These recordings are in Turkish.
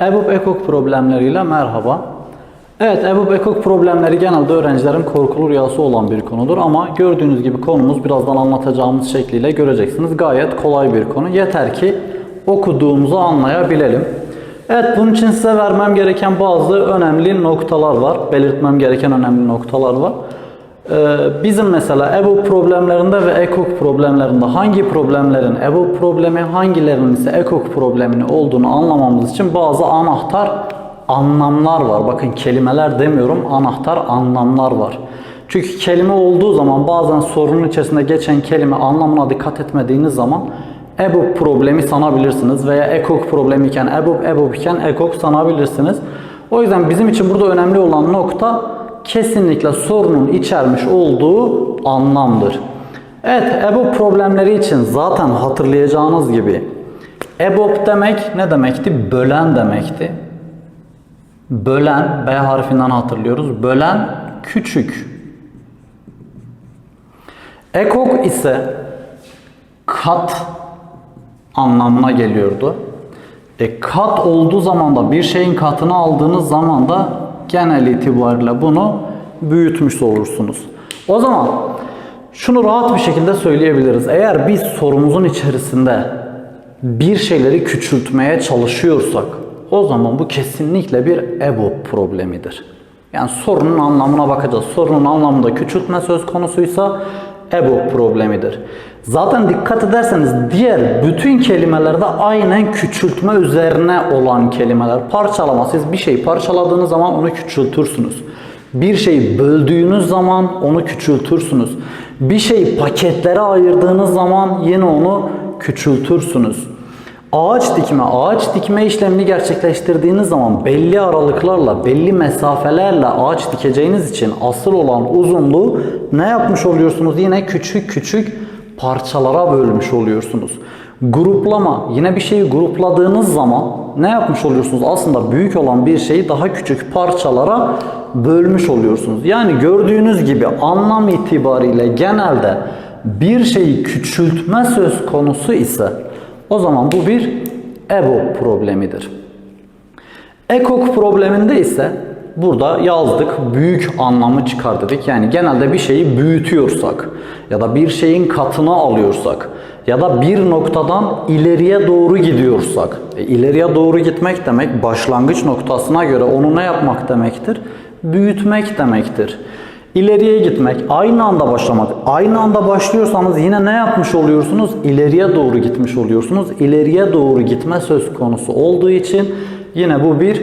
EBOB ekok problemleriyle merhaba. Evet, EBOB ekok problemleri genelde öğrencilerin korkulu rüyası olan bir konudur ama gördüğünüz gibi konumuz birazdan anlatacağımız şekliyle göreceksiniz. Gayet kolay bir konu. Yeter ki okuduğumuzu anlayabilelim. Evet, bunun için size vermem gereken bazı önemli noktalar var. Belirtmem gereken önemli noktalar var. Ee, bizim mesela EBOB problemlerinde ve EKOK problemlerinde hangi problemlerin EBOB problemi, hangilerinin ise EKOK problemini olduğunu anlamamız için bazı anahtar anlamlar var. Bakın kelimeler demiyorum, anahtar anlamlar var. Çünkü kelime olduğu zaman bazen sorunun içerisinde geçen kelime anlamına dikkat etmediğiniz zaman EBOB problemi sanabilirsiniz veya EKOK problemi iken EBOB, EBOB iken EKOK sanabilirsiniz. O yüzden bizim için burada önemli olan nokta kesinlikle sorunun içermiş olduğu anlamdır. Evet, EBOB problemleri için zaten hatırlayacağınız gibi EBOB demek ne demekti? Bölen demekti. Bölen, B harfinden hatırlıyoruz. Bölen küçük. Ekok ise kat anlamına geliyordu. E, kat olduğu zaman da bir şeyin katını aldığınız zaman da genel itibariyle bunu büyütmüş olursunuz. O zaman şunu rahat bir şekilde söyleyebiliriz. Eğer biz sorumuzun içerisinde bir şeyleri küçültmeye çalışıyorsak o zaman bu kesinlikle bir EBOB problemidir. Yani sorunun anlamına bakacağız. Sorunun anlamında küçültme söz konusuysa EBOB problemidir. Zaten dikkat ederseniz diğer bütün kelimelerde aynen küçültme üzerine olan kelimeler. Parçalama. Siz bir şeyi parçaladığınız zaman onu küçültürsünüz. Bir şeyi böldüğünüz zaman onu küçültürsünüz. Bir şeyi paketlere ayırdığınız zaman yine onu küçültürsünüz. Ağaç dikme, ağaç dikme işlemini gerçekleştirdiğiniz zaman belli aralıklarla, belli mesafelerle ağaç dikeceğiniz için asıl olan uzunluğu ne yapmış oluyorsunuz? Yine küçük küçük parçalara bölmüş oluyorsunuz. Gruplama, yine bir şeyi grupladığınız zaman ne yapmış oluyorsunuz? Aslında büyük olan bir şeyi daha küçük parçalara bölmüş oluyorsunuz. Yani gördüğünüz gibi anlam itibariyle genelde bir şeyi küçültme söz konusu ise o zaman bu bir EBOB problemidir. EKOK probleminde ise burada yazdık büyük anlamı çıkar dedik. Yani genelde bir şeyi büyütüyorsak ya da bir şeyin katına alıyorsak ya da bir noktadan ileriye doğru gidiyorsak. E, ileriye doğru gitmek demek başlangıç noktasına göre onu ne yapmak demektir? Büyütmek demektir. İleriye gitmek, aynı anda başlamak. Aynı anda başlıyorsanız yine ne yapmış oluyorsunuz? İleriye doğru gitmiş oluyorsunuz. İleriye doğru gitme söz konusu olduğu için yine bu bir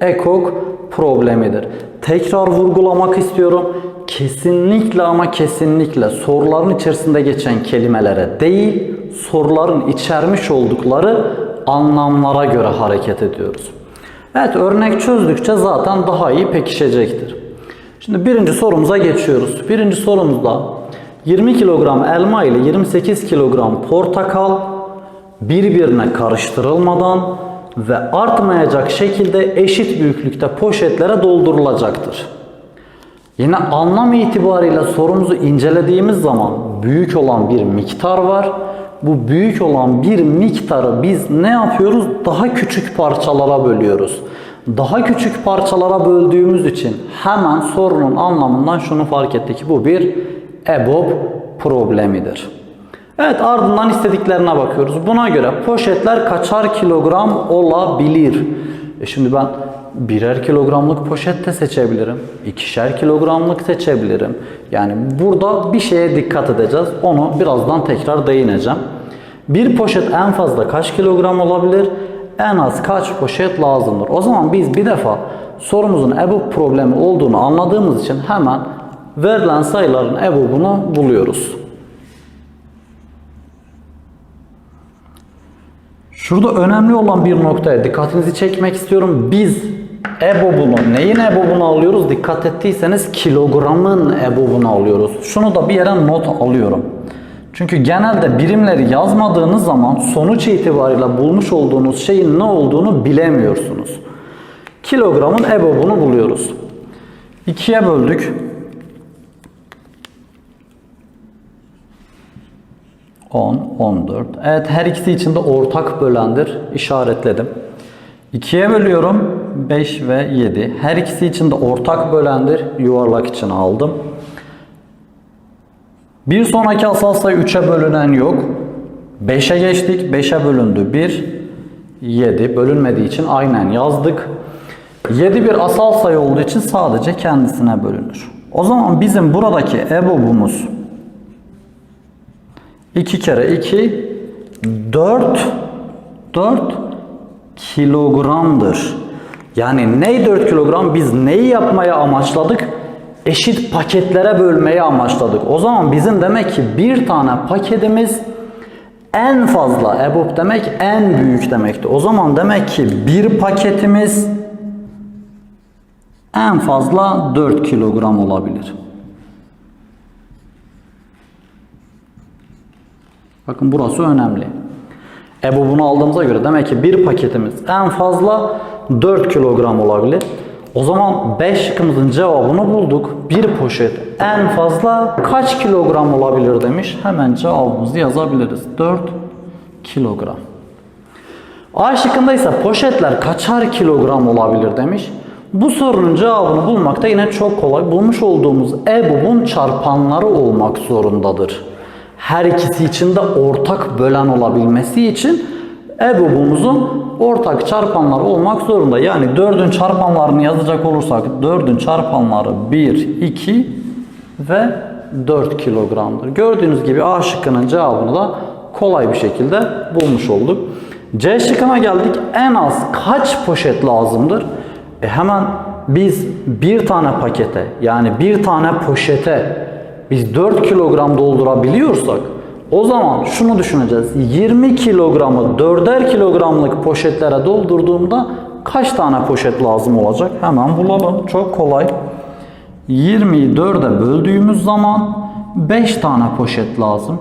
ekok problemidir. Tekrar vurgulamak istiyorum. Kesinlikle ama kesinlikle soruların içerisinde geçen kelimelere değil, soruların içermiş oldukları anlamlara göre hareket ediyoruz. Evet örnek çözdükçe zaten daha iyi pekişecektir. Şimdi birinci sorumuza geçiyoruz. Birinci sorumuzda 20 kilogram elma ile 28 kilogram portakal birbirine karıştırılmadan ve artmayacak şekilde eşit büyüklükte poşetlere doldurulacaktır. Yine anlam itibariyle sorumuzu incelediğimiz zaman büyük olan bir miktar var. Bu büyük olan bir miktarı biz ne yapıyoruz? Daha küçük parçalara bölüyoruz. Daha küçük parçalara böldüğümüz için hemen sorunun anlamından şunu fark ettik. Bu bir EBOB problemidir. Evet ardından istediklerine bakıyoruz. Buna göre poşetler kaçar kilogram olabilir? E şimdi ben birer kilogramlık poşet de seçebilirim. ikişer kilogramlık seçebilirim. Yani burada bir şeye dikkat edeceğiz. Onu birazdan tekrar değineceğim. Bir poşet en fazla kaç kilogram olabilir? En az kaç poşet lazımdır? O zaman biz bir defa sorumuzun EBOB problemi olduğunu anladığımız için hemen verilen sayıların EBOB'unu buluyoruz. Şurada önemli olan bir noktaya dikkatinizi çekmek istiyorum. Biz EBOB'unu, neyin EBOB'unu alıyoruz? Dikkat ettiyseniz kilogramın EBOB'unu alıyoruz. Şunu da bir yere not alıyorum. Çünkü genelde birimleri yazmadığınız zaman sonuç itibariyle bulmuş olduğunuz şeyin ne olduğunu bilemiyorsunuz. Kilogramın EBOB'unu buluyoruz. 2'ye böldük. 10, 14. Evet her ikisi için de ortak bölendir. İşaretledim. 2'ye bölüyorum. 5 ve 7. Her ikisi için de ortak bölendir. Yuvarlak için aldım. Bir sonraki asal sayı 3'e bölünen yok. 5'e geçtik. 5'e bölündü 1. 7 bölünmediği için aynen yazdık. 7 bir asal sayı olduğu için sadece kendisine bölünür. O zaman bizim buradaki EBOB'umuz 2 kere 2 4 4 kilogramdır. Yani ney 4 kilogram? Biz neyi yapmaya amaçladık? Eşit paketlere bölmeyi amaçladık. O zaman bizim demek ki bir tane paketimiz en fazla EBOB demek en büyük demekti. O zaman demek ki bir paketimiz en fazla 4 kilogram olabilir. Bakın burası önemli. EBOB'unu aldığımıza göre demek ki bir paketimiz en fazla 4 kilogram olabilir. O zaman 5 şıkkımızın cevabını bulduk. Bir poşet en fazla kaç kilogram olabilir demiş. Hemen cevabımızı yazabiliriz. 4 kilogram. A şıkkında ise poşetler kaçar kilogram olabilir demiş. Bu sorunun cevabını bulmak da yine çok kolay. Bulmuş olduğumuz EBOB'un çarpanları olmak zorundadır. Her ikisi için de ortak bölen olabilmesi için EBOB'umuzun ortak çarpanları olmak zorunda. Yani 4'ün çarpanlarını yazacak olursak 4'ün çarpanları 1, 2 ve 4 kilogramdır. Gördüğünüz gibi A şıkkının cevabını da kolay bir şekilde bulmuş olduk. C şıkkına geldik. En az kaç poşet lazımdır? E hemen biz bir tane pakete yani bir tane poşete biz 4 kilogram doldurabiliyorsak o zaman şunu düşüneceğiz. 20 kilogramı 4'er kilogramlık poşetlere doldurduğumda kaç tane poşet lazım olacak? Hemen bulalım. Çok kolay. 20'yi 4'e böldüğümüz zaman 5 tane poşet lazım.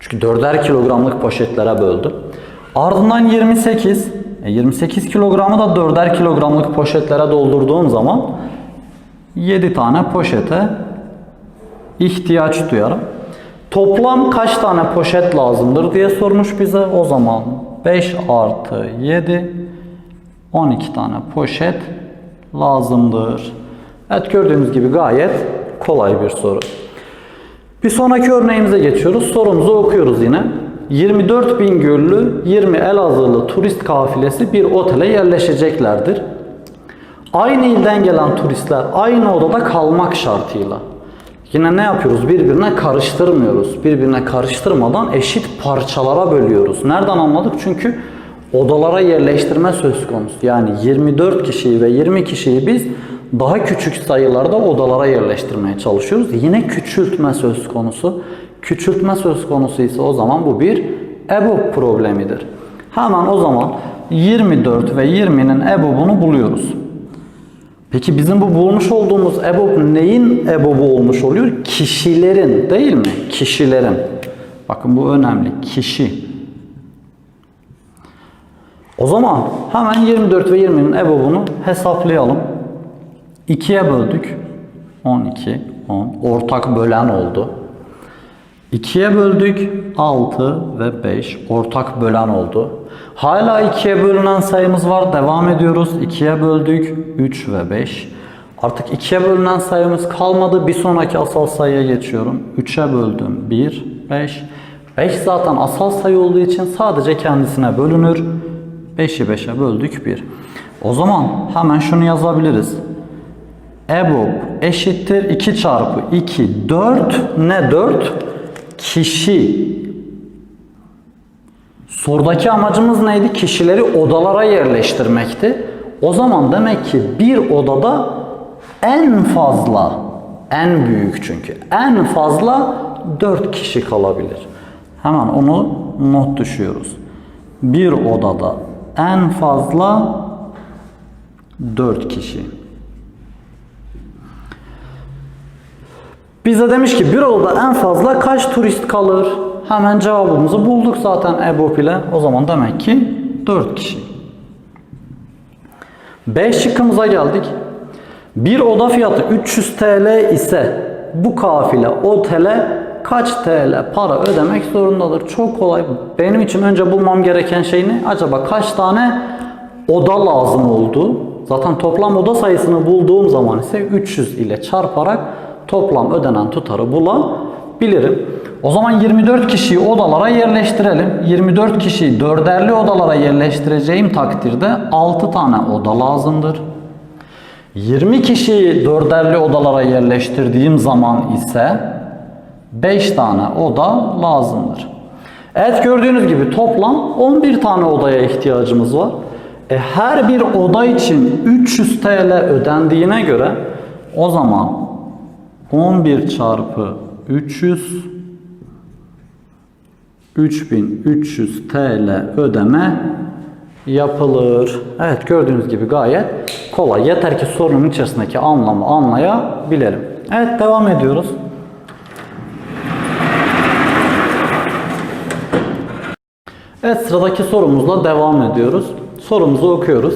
Çünkü 4'er kilogramlık poşetlere böldüm. Ardından 28. E 28 kilogramı da 4'er kilogramlık poşetlere doldurduğum zaman 7 tane poşete ihtiyaç duyarım. Toplam kaç tane poşet lazımdır diye sormuş bize. O zaman 5 artı 7 12 tane poşet lazımdır. Evet gördüğünüz gibi gayet kolay bir soru. Bir sonraki örneğimize geçiyoruz. Sorumuzu okuyoruz yine. 24 bin göllü 20 Elazığlı turist kafilesi bir otele yerleşeceklerdir. Aynı ilden gelen turistler aynı odada kalmak şartıyla. Yine ne yapıyoruz? Birbirine karıştırmıyoruz. Birbirine karıştırmadan eşit parçalara bölüyoruz. Nereden anladık? Çünkü odalara yerleştirme söz konusu. Yani 24 kişiyi ve 20 kişiyi biz daha küçük sayılarda odalara yerleştirmeye çalışıyoruz. Yine küçültme söz konusu. Küçültme söz konusu ise o zaman bu bir EBOB problemidir. Hemen o zaman 24 ve 20'nin EBOB'unu buluyoruz. Peki bizim bu bulmuş olduğumuz EBOB neyin EBOB'u olmuş oluyor? Kişilerin değil mi? Kişilerin. Bakın bu önemli. Kişi. O zaman hemen 24 ve 20'nin EBOB'unu hesaplayalım. 2'ye böldük. 12, 10. Ortak bölen oldu. 2'ye böldük 6 ve 5 ortak bölen oldu. Hala 2'ye bölünen sayımız var. Devam ediyoruz. 2'ye böldük 3 ve 5. Artık 2'ye bölünen sayımız kalmadı. Bir sonraki asal sayıya geçiyorum. 3'e böldüm 1, 5. 5 zaten asal sayı olduğu için sadece kendisine bölünür. 5'i 5'e böldük 1. O zaman hemen şunu yazabiliriz. EBOB eşittir 2 çarpı 2 4 ne 4? Kişi. Sorudaki amacımız neydi? Kişileri odalara yerleştirmekti. O zaman demek ki bir odada en fazla, en büyük çünkü, en fazla 4 kişi kalabilir. Hemen onu not düşüyoruz. Bir odada en fazla 4 kişi. Bize demiş ki bir odada en fazla kaç turist kalır? Hemen cevabımızı bulduk zaten EBOB ile. O zaman demek ki 4 kişi. B şıkkımıza geldik. Bir oda fiyatı 300 TL ise bu kafile otele kaç TL para ödemek zorundadır? Çok kolay. Benim için önce bulmam gereken şey ne? Acaba kaç tane oda lazım oldu? Zaten toplam oda sayısını bulduğum zaman ise 300 ile çarparak toplam ödenen tutarı bulabilirim. O zaman 24 kişiyi odalara yerleştirelim. 24 kişiyi dörderli odalara yerleştireceğim takdirde 6 tane oda lazımdır. 20 kişiyi dörderli odalara yerleştirdiğim zaman ise 5 tane oda lazımdır. Evet gördüğünüz gibi toplam 11 tane odaya ihtiyacımız var. E, her bir oda için 300 TL ödendiğine göre o zaman 11 çarpı 300 3300 TL ödeme yapılır. Evet gördüğünüz gibi gayet kolay. Yeter ki sorunun içerisindeki anlamı anlayabilelim. Evet devam ediyoruz. Evet sıradaki sorumuzla devam ediyoruz. Sorumuzu okuyoruz.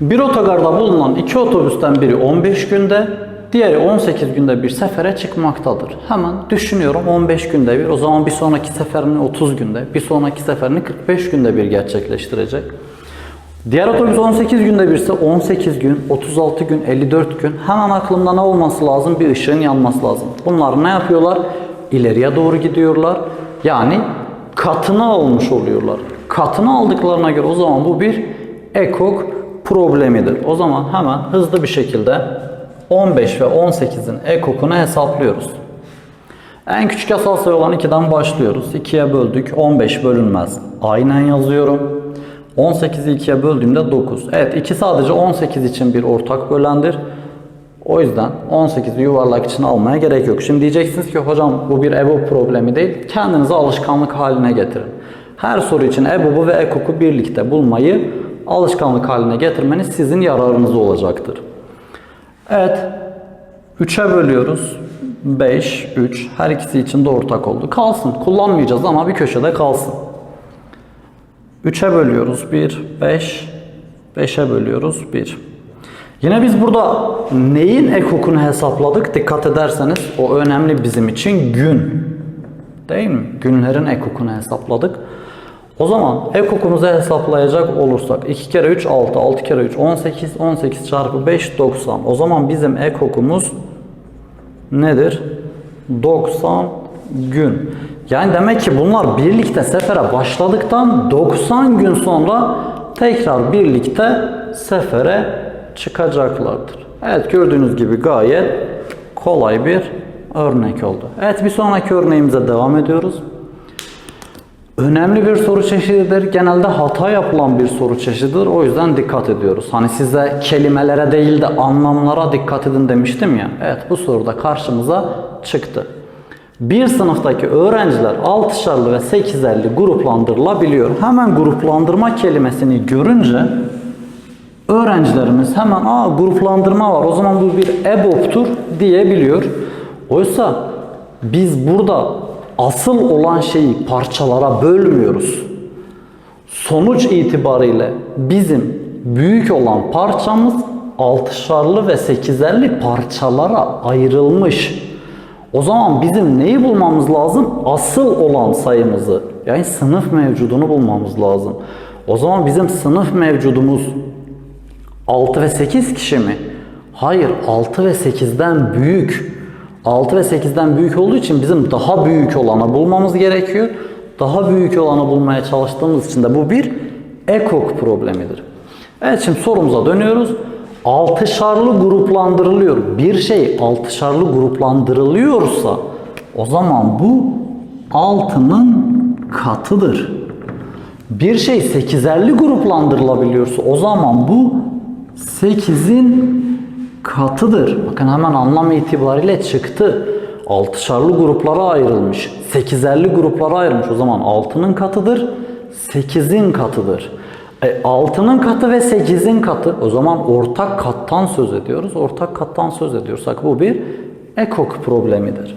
Bir otogarda bulunan iki otobüsten biri 15 günde, diğeri 18 günde bir sefere çıkmaktadır. Hemen düşünüyorum 15 günde bir, o zaman bir sonraki seferini 30 günde, bir sonraki seferini 45 günde bir gerçekleştirecek. Diğer otobüs 18 günde bir ise 18 gün, 36 gün, 54 gün hemen aklımda ne olması lazım? Bir ışığın yanması lazım. Bunlar ne yapıyorlar? İleriye doğru gidiyorlar. Yani katını almış oluyorlar. Katını aldıklarına göre o zaman bu bir ekok problemidir. O zaman hemen hızlı bir şekilde 15 ve 18'in ekokunu hesaplıyoruz. En küçük asal sayı olan 2'den başlıyoruz. 2'ye böldük. 15 bölünmez. Aynen yazıyorum. 18'i 2'ye böldüğümde 9. Evet 2 sadece 18 için bir ortak bölendir. O yüzden 18'i yuvarlak için almaya gerek yok. Şimdi diyeceksiniz ki hocam bu bir EBOB problemi değil. Kendinize alışkanlık haline getirin. Her soru için EBOB'u ve EKOK'u birlikte bulmayı alışkanlık haline getirmeniz sizin yararınıza olacaktır. Evet. 3'e bölüyoruz. 5, 3. Her ikisi için de ortak oldu. Kalsın. Kullanmayacağız ama bir köşede kalsın. 3'e bölüyoruz 1, 5. 5'e bölüyoruz 1. Yine biz burada neyin ekokunu hesapladık? Dikkat ederseniz o önemli bizim için gün. Değil mi? Günlerin ekokunu hesapladık. O zaman ekokumuzu hesaplayacak olursak 2 kere 3 6, 6 kere 3 18, 18 çarpı 5 90. O zaman bizim ekokumuz nedir? 90 gün. Yani demek ki bunlar birlikte sefere başladıktan 90 gün sonra tekrar birlikte sefere çıkacaklardır. Evet gördüğünüz gibi gayet kolay bir örnek oldu. Evet bir sonraki örneğimize devam ediyoruz. Önemli bir soru çeşididir. Genelde hata yapılan bir soru çeşididir. O yüzden dikkat ediyoruz. Hani size kelimelere değil de anlamlara dikkat edin demiştim ya. Evet bu soruda karşımıza çıktı. Bir sınıftaki öğrenciler 6'şarlı ve 8'erli gruplandırılabiliyor. Hemen gruplandırma kelimesini görünce öğrencilerimiz hemen aa gruplandırma var o zaman bu bir EBOB'tur diyebiliyor. Oysa biz burada asıl olan şeyi parçalara bölmüyoruz. Sonuç itibariyle bizim büyük olan parçamız altışarlı ve sekizerli parçalara ayrılmış. O zaman bizim neyi bulmamız lazım? Asıl olan sayımızı. Yani sınıf mevcudunu bulmamız lazım. O zaman bizim sınıf mevcudumuz 6 ve 8 kişi mi? Hayır 6 ve 8'den büyük. 6 ve 8'den büyük olduğu için bizim daha büyük olanı bulmamız gerekiyor. Daha büyük olanı bulmaya çalıştığımız için de bu bir ekok problemidir. Evet şimdi sorumuza dönüyoruz. Altışarlı gruplandırılıyor. Bir şey altışarlı gruplandırılıyorsa o zaman bu altının katıdır. Bir şey sekizerli gruplandırılabiliyorsa o zaman bu 8'in katıdır. Bakın hemen anlam itibariyle çıktı. Altışarlı gruplara ayrılmış. Sekizerli gruplara ayrılmış. O zaman 6'nın katıdır. 8'in katıdır. E, 6'nın katı ve 8'in katı. O zaman ortak kattan söz ediyoruz. Ortak kattan söz ediyorsak bu bir ekok problemidir.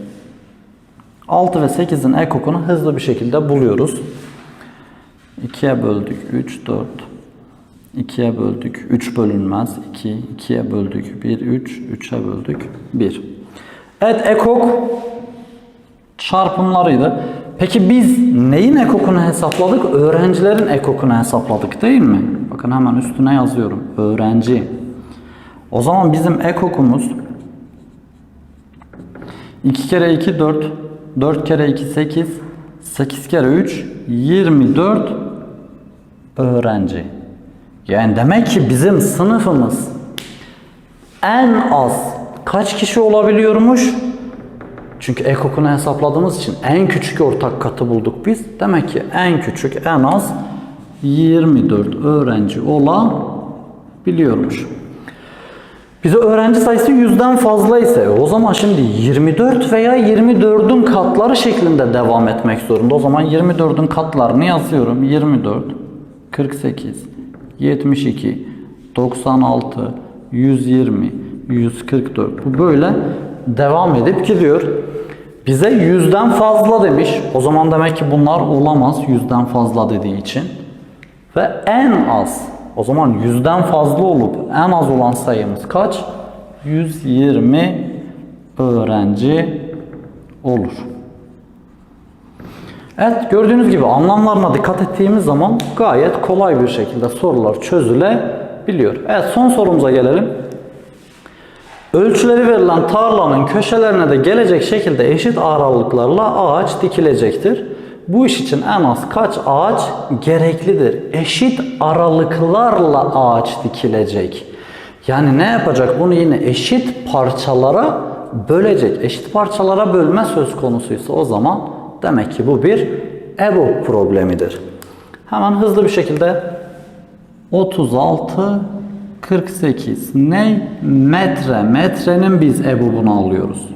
6 ve 8'in ekokunu hızlı bir şekilde buluyoruz. 2'ye böldük 3, 4. 2'ye böldük 3 bölünmez 2, 2'ye böldük 1, 3, 3'e böldük 1. Evet ekok çarpımlarıydı. Peki biz neyin ekokunu hesapladık? Öğrencilerin ekokunu hesapladık değil mi? Bakın hemen üstüne yazıyorum. Öğrenci. O zaman bizim ekokumuz 2 kere 2 4, 4 kere 2 8, 8 kere 3 24 öğrenci. Yani demek ki bizim sınıfımız en az kaç kişi olabiliyormuş? Çünkü ekokunu hesapladığımız için en küçük ortak katı bulduk biz. Demek ki en küçük en az 24 öğrenci olabiliyormuş. Bize öğrenci sayısı yüzden fazla ise o zaman şimdi 24 veya 24'ün katları şeklinde devam etmek zorunda. O zaman 24'ün katlarını yazıyorum. 24, 48, 72, 96, 120, 144. Bu böyle devam edip gidiyor. Bize yüzden fazla demiş. O zaman demek ki bunlar olamaz yüzden fazla dediği için. Ve en az o zaman yüzden fazla olup en az olan sayımız kaç? 120 öğrenci olur. Evet gördüğünüz gibi anlamlarına dikkat ettiğimiz zaman gayet kolay bir şekilde sorular çözülebiliyor. Evet son sorumuza gelelim. Ölçüleri verilen tarlanın köşelerine de gelecek şekilde eşit aralıklarla ağaç dikilecektir. Bu iş için en az kaç ağaç gereklidir? Eşit aralıklarla ağaç dikilecek. Yani ne yapacak? Bunu yine eşit parçalara bölecek. Eşit parçalara bölme söz konusuysa o zaman demek ki bu bir EBOB problemidir. Hemen hızlı bir şekilde 36 48 ne? Metre. Metrenin biz EBOB'unu alıyoruz.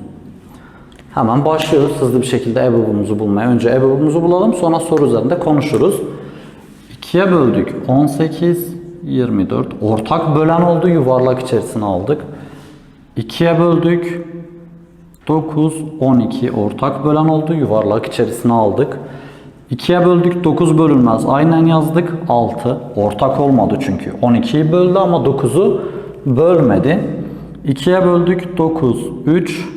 Hemen başlıyoruz hızlı bir şekilde EBOB'umuzu bulmaya. Önce EBOB'umuzu bulalım sonra soru üzerinde konuşuruz. 2'ye böldük 18, 24. Ortak bölen oldu yuvarlak içerisine aldık. 2'ye böldük 9, 12. Ortak bölen oldu yuvarlak içerisine aldık. 2'ye böldük 9 bölünmez. Aynen yazdık 6. Ortak olmadı çünkü. 12'yi böldü ama 9'u bölmedi. 2'ye böldük 9, 3.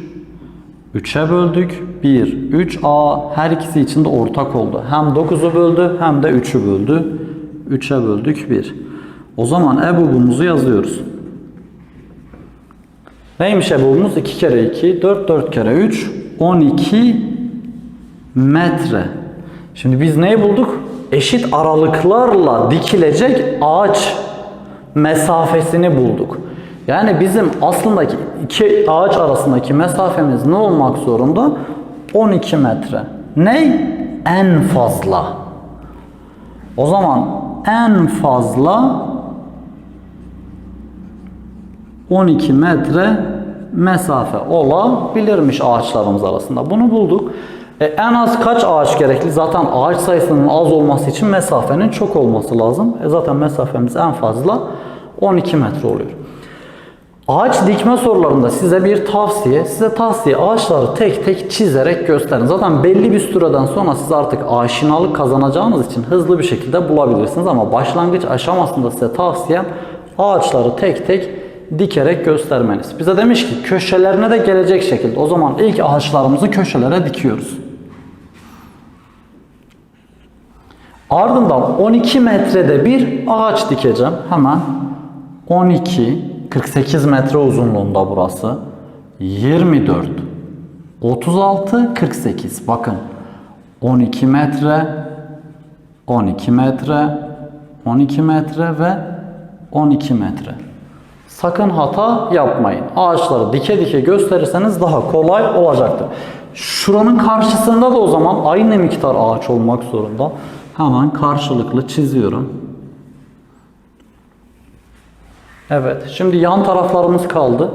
3'e böldük 1, 3. A her ikisi için de ortak oldu. Hem 9'u böldü hem de 3'ü böldü. 3'e böldük 1. O zaman EBOB'umuzu yazıyoruz. Neymiş EBOB'umuz? 2 kere 2, 4, 4 kere 3, 12 metre. Şimdi biz neyi bulduk? Eşit aralıklarla dikilecek ağaç mesafesini bulduk. Yani bizim aslındaki iki ağaç arasındaki mesafemiz ne olmak zorunda? 12 metre. Ne? En fazla. O zaman en fazla 12 metre mesafe olabilirmiş ağaçlarımız arasında. Bunu bulduk. E, en az kaç ağaç gerekli? Zaten ağaç sayısının az olması için mesafenin çok olması lazım. E, zaten mesafemiz en fazla 12 metre oluyor. Ağaç dikme sorularında size bir tavsiye, size tavsiye ağaçları tek tek çizerek gösterin. Zaten belli bir süreden sonra siz artık aşinalık kazanacağınız için hızlı bir şekilde bulabilirsiniz. Ama başlangıç aşamasında size tavsiyem ağaçları tek tek dikerek göstermeniz. Bize demiş ki köşelerine de gelecek şekilde. O zaman ilk ağaçlarımızı köşelere dikiyoruz. Ardından 12 metrede bir ağaç dikeceğim. Hemen 12 48 metre uzunluğunda burası. 24 36 48 bakın 12 metre 12 metre 12 metre ve 12 metre. Sakın hata yapmayın. Ağaçları dike dike gösterirseniz daha kolay olacaktır. Şuranın karşısında da o zaman aynı miktar ağaç olmak zorunda. Hemen karşılıklı çiziyorum. Evet. Şimdi yan taraflarımız kaldı.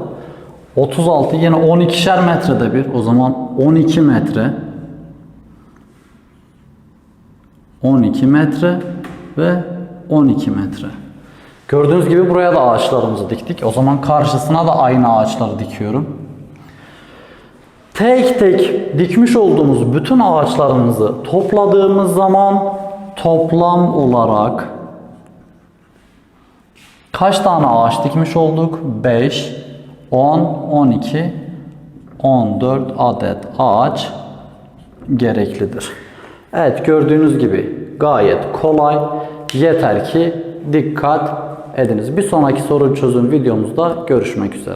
36 yine 12'şer metrede bir. O zaman 12 metre. 12 metre ve 12 metre. Gördüğünüz gibi buraya da ağaçlarımızı diktik. O zaman karşısına da aynı ağaçları dikiyorum. Tek tek dikmiş olduğumuz bütün ağaçlarımızı topladığımız zaman toplam olarak kaç tane ağaç dikmiş olduk? 5, 10, 12, 14 adet ağaç gereklidir. Evet gördüğünüz gibi gayet kolay. Yeter ki dikkat ediniz. Bir sonraki soru çözüm videomuzda görüşmek üzere.